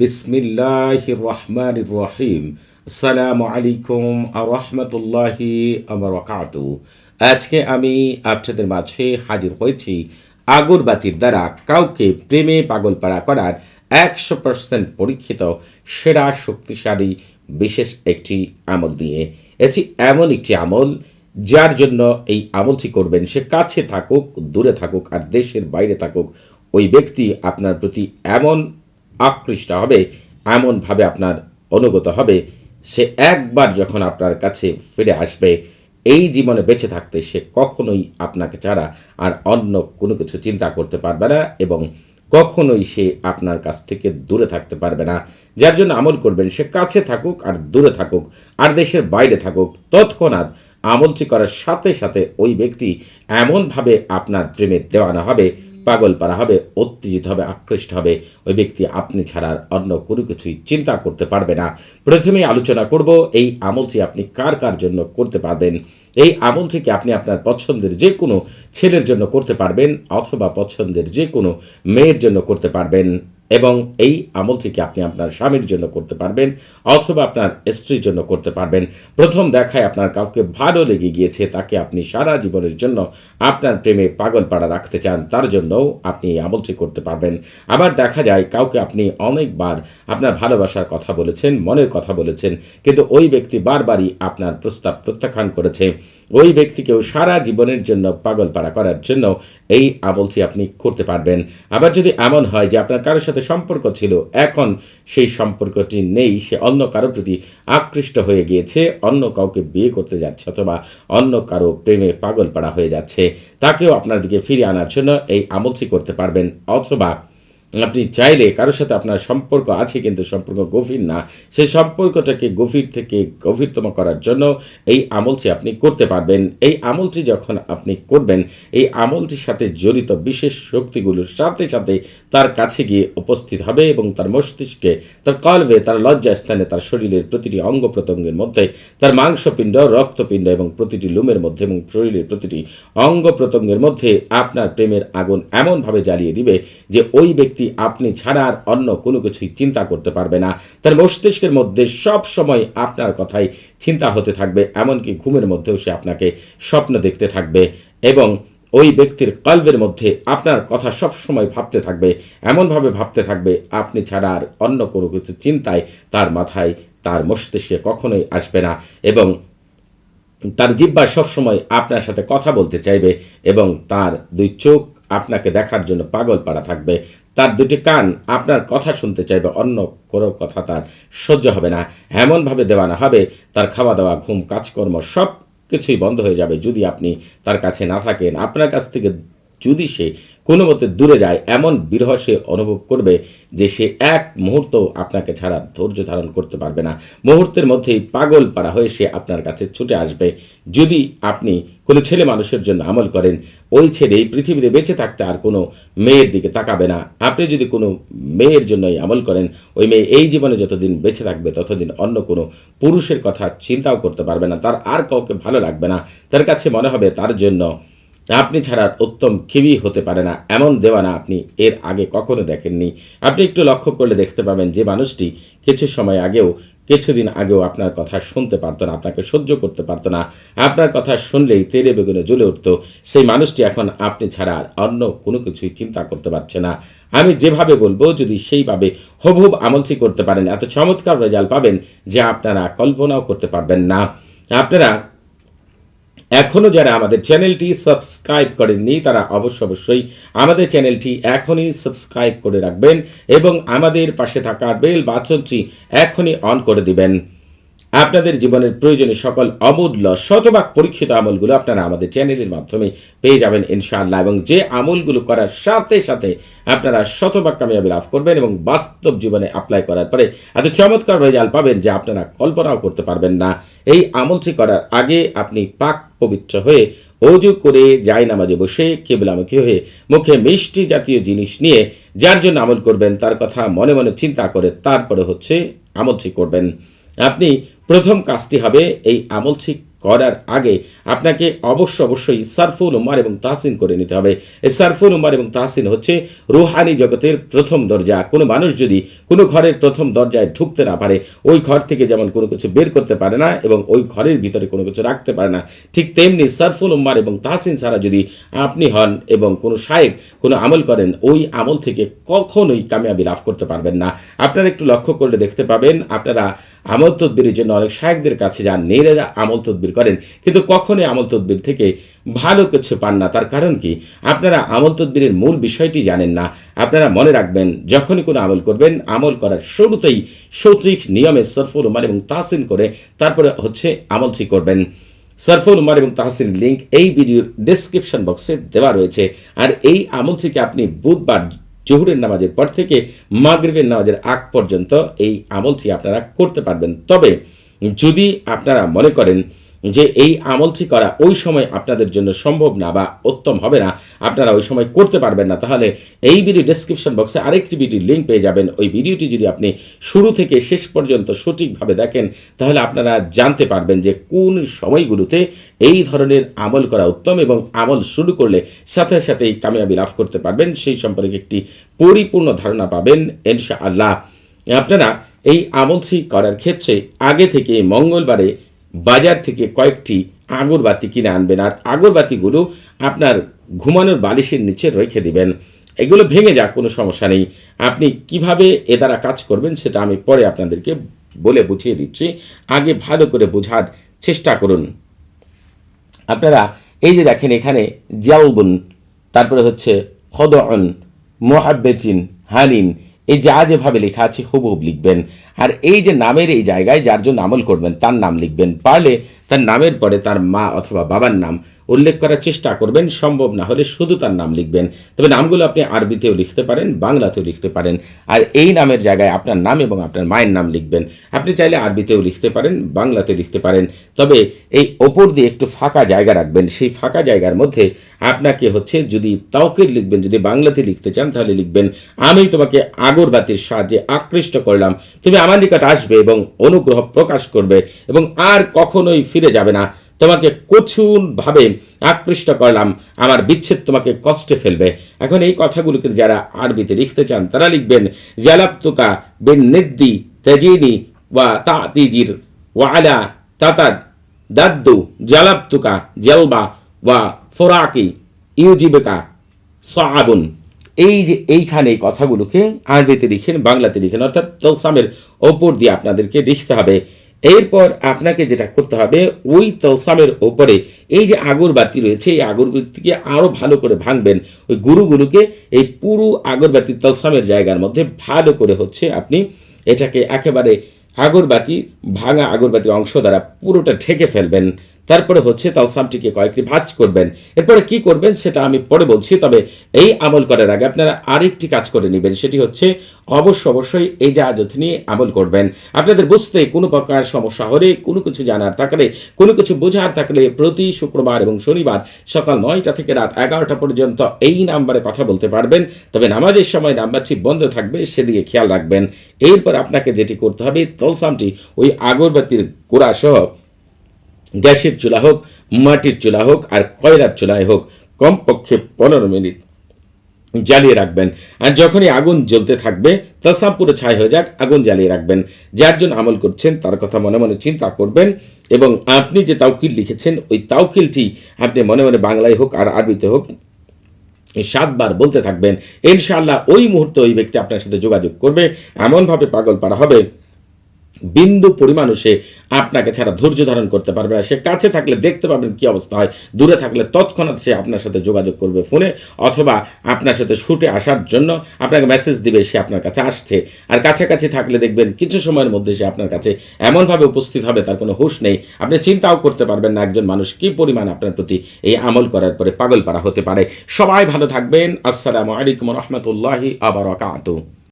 বিসমিল্লাহ রহমান রহিম। আসসালামু আলাইকুম রহমতুল্লাহি আমরকাত আজকে আমি আপনাদের মাঝে হাজির হয়েছি আগরবাতির দ্বারা কাউকে প্রেমে পাগলপাড়া করার একশো পার্সেন্ট পরীক্ষিত, সেরা, শক্তিশালী, বিশেষ একটি আমল দিয়ে। এটি এমন একটি আমল যার জন্য এই আমলটি করবেন। সে কাছে থাকুক, দূরে থাকুক আর দেশের বাইরে থাকুক। ওই ব্যক্তি আপনার প্রতি এমন আকৃষ্ট হবে, এমনভাবে আপনার অনুগত হবে। সে একবার যখন আপনার কাছে ফিরে আসবে, এই জীবনে বেঁচে থাকতে সে কখনোই আপনাকে ছাড়া আর অন্য কোনো কিছু চিন্তা করতে পারবে না এবং কখনোই সে আপনার কাছ থেকে দূরে থাকতে পারবে না। যার জন্য আমল করবেন, সে কাছে থাকুক আর দূরে থাকুক, আর দেশের বাইরে থাকুক। তৎক্ষণাৎ আমলটি করার সাথে সাথে ওই ব্যক্তি এমনভাবে আপনার প্রেমে দেওয়ানো হবে পাগল পারা হবে, উত্তেজিত হবে, আকৃষ্ট হবে। ওই ব্যক্তি আপনি ছাড়ার অন্য কোনো কিছুই চিন্তা করতে পারবে না। প্রথমেই আলোচনা করব, এই আমলটি আপনি কার কার জন্য করতে পারবেন? এই আমলটিকে আপনি আপনার পছন্দের যে কোনো ছেলের জন্য করতে পারবেন অথবা পছন্দের যে কোনো মেয়ের জন্য করতে পারবেন। এবং এই আমলটিকে আপনি আপনার স্বামীর জন্য করতে পারবেন অথবা আপনার স্ত্রীর জন্য করতে পারবেন। প্রথম দেখায় আপনার কাউকে ভালো লেগে গিয়েছে, তাকে আপনি সারা জীবনের জন্য আপনার প্রেমে পাগল পাড়া রাখতে চান, তার জন্যও আপনি এই আমলটি করতে পারবেন। আবার দেখা যায় কাউকে আপনি অনেকবার আপনার ভালোবাসার কথা বলেছেন, মনের কথা বলেছেন, কিন্তু ওই ব্যক্তি বারবারই আপনার প্রস্তাব প্রত্যাখ্যান করেছে। ওই ব্যক্তিকেও সারা জীবনের জন্য পাগল পাড়া করার জন্য এই আমলটি আপনি করতে পারবেন। আবার যদি এমন হয় যে আপনার কারোর সাথে সম্পর্ক ছিল, এখন সেই সম্পর্কটি নেই, সে অন্য কারও প্রতি আকৃষ্ট হয়ে গিয়েছে, অন্য কাউকে বিয়ে করতে যাচ্ছে অথবা অন্য কারও প্রেমে পাগল পাড়া হয়ে যাচ্ছে, তাকেও আপনার দিকে ফিরিয়ে আনার জন্য এই আমলটি করতে পারবেন অথবা আপনি চাইলে কারোর সাথে আপনার সম্পর্ক আছে কিন্তু সম্পর্ক গভীর না সেই সম্পর্কটাকে গভীর থেকে গভীরতম করার জন্য এই আমলটি আপনি করতে পারবেন। এই আমলটি যখন আপনি করবেন, এই আমলটির সাথে জড়িত বিশেষ শক্তিগুলোর সাথে সাথে তার কাছে গিয়ে উপস্থিত হবে এবং তার মস্তিষ্কে, তার কলবে, তার লজ্জাস্থানে, তার শরীরের প্রতিটি অঙ্গ প্রত্যঙ্গের মধ্যে, তার মাংসপিণ্ড, রক্তপিণ্ড এবং প্রতিটি লুমের মধ্যে এবং শরীরের প্রতিটি অঙ্গ প্রত্যঙ্গের মধ্যে আপনার প্রেমের আগুন এমনভাবে জ্বালিয়ে দিবে যে ওই ব্যক্তি ব্যক্তি আপনি ছাড়া আর অন্য কোনো কিছুই চিন্তা করতে পারবে না। তার মস্তিষ্কের মধ্যে সব সময় আপনার কথাই চিন্তা হতে থাকবে, এমনকি ঘুমের মধ্যেও সে আপনাকে স্বপ্ন দেখতে থাকবে এবং ওই ব্যক্তির কল্পের মধ্যে আপনার কথা সব সময় ভাবতে থাকবে, এমনভাবে ভাবতে থাকবে, আপনি ছাড়া আর অন্য কোনো কিছু চিন্তায় তার মাথায়, তার মস্তিষ্কে কখনোই আসবে না এবং তার জিব্বা সবসময় আপনার সাথে কথা বলতে চাইবে এবং তার দুই চোখ আপনাকে দেখার জন্য পাগল পাড়া থাকবে। তার দুটি কান আপনার কথা শুনতে চাইবে, অন্য কোনো কথা তার সহ্য হবে না। এমনভাবে দেওয়ানো হবে, তার খাওয়া দাওয়া ঘুম, কাজকর্ম সব কিছুই বন্ধ হয়ে যাবে যদি আপনি তার কাছে না থাকেন। আপনার কাছ থেকে যদি সে কোনো মতে দূরে যায়, এমন বিরহ সে অনুভব করবে যে সে এক মুহূর্ত আপনাকে ছাড়া ধৈর্য ধারণ করতে পারবে না। মুহূর্তের মধ্যেই পাগল পাড়া হয়ে সে আপনার কাছে ছুটে আসবে। যদি আপনি কোনো ছেলে মানুষের জন্য আমল করেন, ওই ছেলে এই পৃথিবীতে বেঁচে থাকতে আর কোনো মেয়ের দিকে তাকাবে না। আপনি যদি কোনো মেয়ের জন্যই আমল করেন, ওই মেয়ে এই জীবনে যতদিন বেঁচে থাকবে, ততদিন অন্য কোনো পুরুষের কথা চিন্তাও করতে পারবে না। তার আর কাউকে ভালো লাগবে না। তার কাছে মনে হবে তার জন্য আপনি ছাড়া উত্তম কেউই হতে পারে না। এমন দেওয়ানা আপনি এর আগে কখনো দেখেননি। আপনি একটু লক্ষ্য করলে দেখতে পাবেন যে মানুষটি কিছু সময় আগেও, কিছুদিন আগেও আপনার কথা শুনতে পারতো না, আপনাকে সহ্য করতে পারতো না। আপনার কথা শুনলেই তেরে বেগুনে জ্বলে উঠত। সেই মানুষটি এখন আপনি ছাড়া অন্য কোনো কিছুই চিন্তা করতে পারছে না। আমি যেভাবে বলব, যদি সেইভাবে হবুব আমলটি করতে পারেন, এত চমৎকার রেজাল্ট পাবেন যে আপনারা কল্পনাও করতে পারবেন না। আপনারা এখনও যারা আমাদের চ্যানেলটি সাবস্ক্রাইব করেননি, তারা অবশ্য অবশ্যই আমাদের চ্যানেলটি এখনই সাবস্ক্রাইব করে রাখবেন এবং আমাদের পাশে থাকা বেল বাচনটি এখনই অন করে দিবেন। আপনাদের জীবনের প্রয়োজনে সকল অমূল্য শতভাগ পরীক্ষিত আমলগুলো আপনারা আমাদের চ্যানেলের মাধ্যমে পেয়ে যাবেন ইনশাআল্লাহ। এবং যে আমলগুলো করার সাথে সাথে আপনারা শতভাগ কামিয়াবি লাভ করবেন এবং বাস্তব জীবনে অ্যাপ্লাই করার পরে এত চমৎকার রেজাল্ট পাবেন যে আপনারা কল্পনাও করতে পারবেন না। এই আমলটি করার আগে আপনি পাক পবিত্র হয়ে অজু করে যায় নামাজে বসে কেবলামুখী হয়ে মুখে মিষ্টি জাতীয় জিনিস নিয়ে যার জন্য আমল করবেন, তার কথা মনে মনে চিন্তা করে তারপরে হচ্ছে আমলটি করবেন। আপনি প্রথম কাজটি হবে এই আমলটি করার আগে আপনাকে অবশ্য অবশ্যই সারফুল উমার এবং তাহসিন করে নিতে হবে। এই সারফুল উমার এবং তাহসিন হচ্ছে রুহানি জগতের প্রথম দরজা। কোনো মানুষ যদি কোনো ঘরের প্রথম দরজায় ঢুকতে না পারে, ওই ঘর থেকে যেমন কোনো কিছু বের করতে পারে না এবং ওই ঘরের ভিতরে কোনো কিছু রাখতে পারে না, ঠিক তেমনি সারফুল উম্মার এবং তাহসিন ছাড়া যদি আপনি হন এবং কোনো শায়েক কোনো আমল করেন, ওই আমল থেকে কখনোই কামিয়াবি লাভ করতে পারবেন না। আপনারা একটু লক্ষ্য করলে দেখতে পাবেন, আপনারা আমল তদ্বিরের জন্য অনেক শায়েকদের কাছে যান, নেড়ে আমল তদ্বির করেন। কিন্তু কখনোই আমল তদবির থেকে ভালো কিছু পান না। তার কারণ কি? আপনারা আমল তদ্বিরের মূল বিষয়টি জানেন না। আপনারা মনে রাখবেন, যখনই কোনো আমল করবেন, আমল করার শুরুতেই সঠিক নিয়মে সরফুল উমার এবং তাহসিন করে তারপরে হচ্ছে আমলটি করবেন। সারফুল উমার এবং তাহসিন লিঙ্ক এই ভিডিওর ডিসক্রিপশন বক্সে দেওয়া রয়েছে। আর এই আমলটিকে আপনি বুধবার জহুরের নামাজের পর থেকে মাগরিবের নামাজের আগ পর্যন্ত এই আমলটি আপনারা করতে পারবেন। তবে যদি আপনারা মনে করেন যে এই আমলটি করা ওই সময় আপনাদের জন্য সম্ভব না বা উত্তম হবে না, আপনারা ওই সময় করতে পারবেন না। তাহলে এই ভিডিও ডেসক্রিপশন বক্সে আরেকটি ভিডিওর লিঙ্ক পেয়ে যাবেন। ওই ভিডিওটি যদি আপনি শুরু থেকে শেষ পর্যন্ত সঠিকভাবে দেখেন, তাহলে আপনারা জানতে পারবেন যে কোন সময়গুলোতে এই ধরনের আমল করা উত্তম এবং আমল শুরু করলে সাথে সাথেই কামিয়াবি লাভ করতে পারবেন। সেই সম্পর্কে একটি পরিপূর্ণ ধারণা পাবেন ইনশা আল্লাহ আপনারা এই আমলটি করার ক্ষেত্রে আগে থেকে মঙ্গলবারে বাজার থেকে কয়েকটি আগরবাতি কিনে আনবেন আর আগরবাতিগুলো আপনার ঘুমানোর বালিশের নিচে রেখে দিবেন। এগুলো ভেঙে যাক, কোনো সমস্যা নেই। আপনি কীভাবে এ দ্বারা কাজ করবেন সেটা আমি পরে আপনাদেরকে বলে বুঝিয়ে দিচ্ছি। আগে ভালো করে বোঝার চেষ্টা করুন। আপনারা এই যে দেখেন এখানে জালবুন তারপরে হচ্ছে খদন মোহাব্বেতিন, হানিন এই যা যেভাবে লেখা আছে, হুবহুব লিখবেন। আর এই যে নামের এই জায়গায় যার জন্য আমল করবেন, তার নাম লিখবেন। পারলে তার নামের পরে তার মা অথবা বাবার নাম উল্লেখ করার চেষ্টা করবেন, সম্ভব না হলে শুধু তার নাম লিখবেন। তবে নামগুলো আপনি আরবিতেও লিখতে পারেন, বাংলাতেও লিখতে পারেন। আর এই নামের জায়গায় আপনার নাম এবং আপনার মায়ের নাম লিখবেন। আপনি চাইলে আরবিতেও লিখতে পারেন, বাংলাতেও লিখতে পারেন। তবে এই ওপর দিয়ে একটু ফাঁকা জায়গা রাখবেন। সেই ফাঁকা জায়গার মধ্যে আপনাকে হচ্ছে যদি তাওকির লিখবেন, যদি বাংলাতে লিখতে চান তাহলে লিখবেন, আমি তোমাকে আগরবাতির সাহায্যে আকৃষ্ট করলাম। তুমি আমার নিকট আসবে এবং অনুগ্রহ প্রকাশ করবে এবং আর কখনোই ফিরে যাবে না। তোমাকে কঠোরভাবে আকৃষ্ট করলাম, আমার বিচ্ছেদ তোমাকে কষ্টে ফেলবে। এখন এই কথাগুলোকে যারা আরবিতে লিখতে চান, তারা লিখবেন জালাপ্তুকা বিন নিদ্দি তেজিনি ওয়া তাতিজির ওয়ালা তাতাদ দাদ্দু জালাপ্তুকা জলবা ওয়া ফোরাকি ইউজিবেকা সাবুন এই যে এইখানে এই কথাগুলোকে আরবিতে লিখেন, বাংলাতে লিখেন, অর্থাৎ তলসামের ওপর দিয়ে আপনাদেরকে লিখতে হবে। এরপর আপনাকে যেটা করতে হবে, ওই তলসামের ওপরে এই যে আগরবাতি রয়েছে, এই আগরবাতিকে আরও ভালো করে ভাঙবেন। ওই গুরুগুলোকে এই পুরো আগরবাতি তলসামের জায়গার মধ্যে ভালো করে হচ্ছে আপনি এটাকে একেবারে আগরবাতি, ভাঙা আগরবাতির অংশ দ্বারা পুরোটা ঢেকে ফেলবেন। তারপরে হচ্ছে তালসামটিকে কয়েকটি ভাঁজ করবেন। এরপরে কি করবেন সেটা আমি পরে বলছি, তবে এই আমল করার আগে আপনারা আরেকটি কাজ করে নেবেন, সেটি হচ্ছে অবশ্য অবশ্যই এই জাহাজত নিয়ে আমল করবেন। আপনাদের বুঝতে কোনো প্রকার সমস্যা হলে, কোনো কিছু জানার থাকলে, কোনো কিছু বোঝার থাকলে প্রতি শুক্রবার এবং শনিবার সকাল নয়টা থেকে রাত এগারোটা পর্যন্ত এই নাম্বারে কথা বলতে পারবেন। তবে নামাজের সময় নাম্বারটি বন্ধ থাকবে, সেদিকে খেয়াল রাখবেন। এরপর আপনাকে যেটি করতে হবে তলসামটি ওই আগরবাতির গোড়া সহ গ্যাসের চুলা হোক, মাটির চুলা হোক আর কয়লার চুলায় হোক, কমপক্ষে পনেরো মিনিট জ্বালিয়ে রাখবেন। আর যখনই আগুন জ্বলতে থাকবে তাসাম পুরো ছাই হয়ে যাক, আগুন জ্বালিয়ে রাখবেন। যার জন্য আমল করছেন, তার কথা মনে মনে চিন্তা করবেন এবং আপনি যে তাউকিল লিখেছেন, ওই তাউকিলটি আপনি মনে মনে বাংলায় হোক আর আরবিতে হোক, সাতবার বলতে থাকবেন। ইনশাআল্লাহ ওই মুহূর্তে ওই ব্যক্তি আপনার সাথে যোগাযোগ করবে। এমনভাবে পাগল পারা হবে বিন্দু পরিমাণও সে আপনাকে ছাড়া ধৈর্য ধারণ করতে পারবে না। সে কাছে থাকলে দেখতে পাবেন কি অবস্থা হয়। দূরে থাকলে তৎক্ষণাৎ সে আপনার সাথে যোগাযোগ করবে ফোনে অথবা আপনার সাথে শুটে আসার জন্য আপনাকে মেসেজ দিবে, সে আপনার কাছে আসছে। আর কাছাকাছি থাকলে দেখবেন কিছু সময়ের মধ্যে সে আপনার কাছে এমনভাবে উপস্থিত হবে, তার কোনো হুশ নেই। আপনি চিন্তাও করতে পারবেন না একজন মানুষ কি পরিমাণ আপনার প্রতি এই আমল করার পরে পাগল পারা হতে পারে। সবাই ভালো থাকবেন। আসসালামু আলাইকুম রহমতুল্লাহি আবার